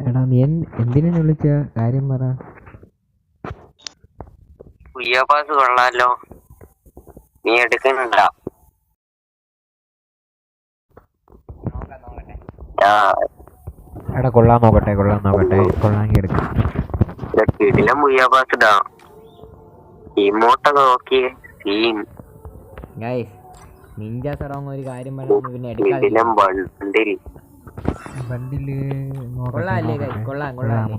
എടാ നീ എന്ത് എന്തിനാ വിളിച്ച? കാര്യം പറ. പാസ് കൊള്ളാലോ. നീ എടുക്കുന്നുണ്ടാ? എടാ കൊള്ളാൻ നോക്കട്ടെ കൊള്ളാൻ നോക്കട്ടെ. കൊള്ളാങ്കി എടുക്കാം. കിടിലം പാസ് ഇടാ ഇമോട്ടൊക്കെ നോക്കിയേ സീൻ ഗൈസ് നിഞ്ച സറോങ് ഒരു കാര്യം പറഞ്ഞു പിന്നെ കിടിലം കൊള്ളാല്ലേ?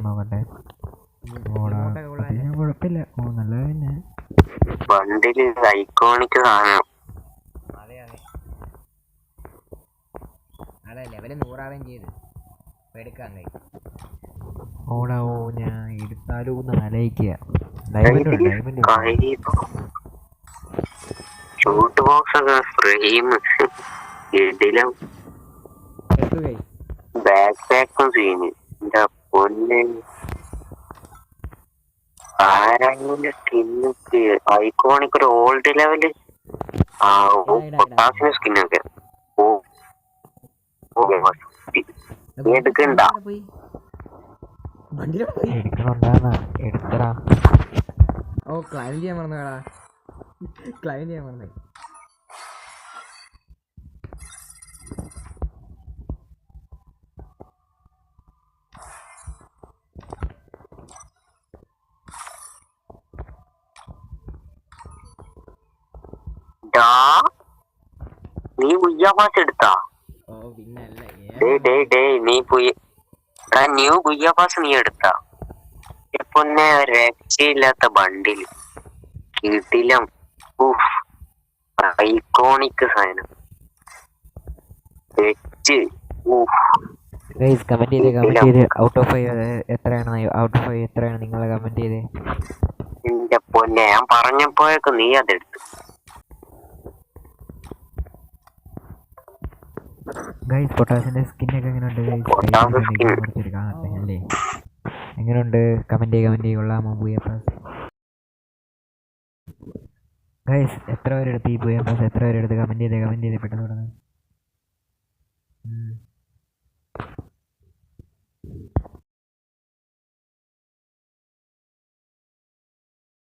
നോക്കട്ടെ? കുഴപ്പമില്ല. ഓ നല്ല തന്നെ. ബണ്ടിൽ ഐക്കോണിക് സാധനം. അതെ ലെവൽ നൂറാവേം ചെയ്ത്. എടുക്കാൻ കൈ ഓടാ ഓ ഞാൻ എടുത്താലോ എന്ന് ആലോചിക്കുക ഡയമണ്ട് ഡയമണ്ട് ഷൂട്ട് ബോക്സ് ഒക്കെ ഫ്രെയിം കിടിലം എടുത്തു കൈ ബാക്ക് പാക്കും സീന് എന്റെ പൊന്ന് ആരാങ്ങിന്റെ സ്കിന്നൊക്കെ ഐക്കോണിക് ഒരു ഓൾഡ് ലെവൽ പൊട്ടാസിന്റെ സ്കിന്നൊക്കെ ഓ ഓ നീ എടുക്കണ്ട ഓ ക്ലൈം ചെയ്യാൻ മറന്നടാ ക്ലൈൻ ചെയ്യാൻ മറന്നേ നീ പാസ് എടുത്താ ഡേ ഡേ ഡേ നീ ന്യൂ ഗുയ്യാപാസ് നീ എടുത്താ. പൊന്നെ രക്ഷയില്ലാത്ത ബണ്ടിൽ കിടിലം ഐക്കോണിക് സാധനം. വെച്ച് ഗൈസ് കമന്റ് ചെയ്ത് കമന്റ് ചെയ്ത്. ഔട്ട് ഓഫ് ഫൈവ് എത്രയാണ് ഔട്ട് ഓഫ് ഫൈവ് എത്രയാണ്? നിങ്ങൾ കമന്റ് ചെയ്ത്. എന്റെ പൊന്നെ ഞാൻ പറഞ്ഞപ്പോഴേക്കും നീ അതെടുത്തു. ഗൈസ് പൊട്ടാസിന്റെ സ്കിന്നൊക്കെ എങ്ങനെയുണ്ട് skin. ഗൈസ് കാണട്ടെ അല്ലേ? എങ്ങനെയുണ്ട് കമന്റ് ചെയ്യുക കമന്റ് കൊള്ളാമോ ബൂയ പാസ് ഗൈസ് എത്ര പേരെടുത്ത് ഈ ബൂയ പാസ് എത്ര പേരെടുത്ത് കമന്റ് ചെയ്ത്? കമന്റ് ചെയ്ത് പെട്ടെന്ന് തുടങ്ങാം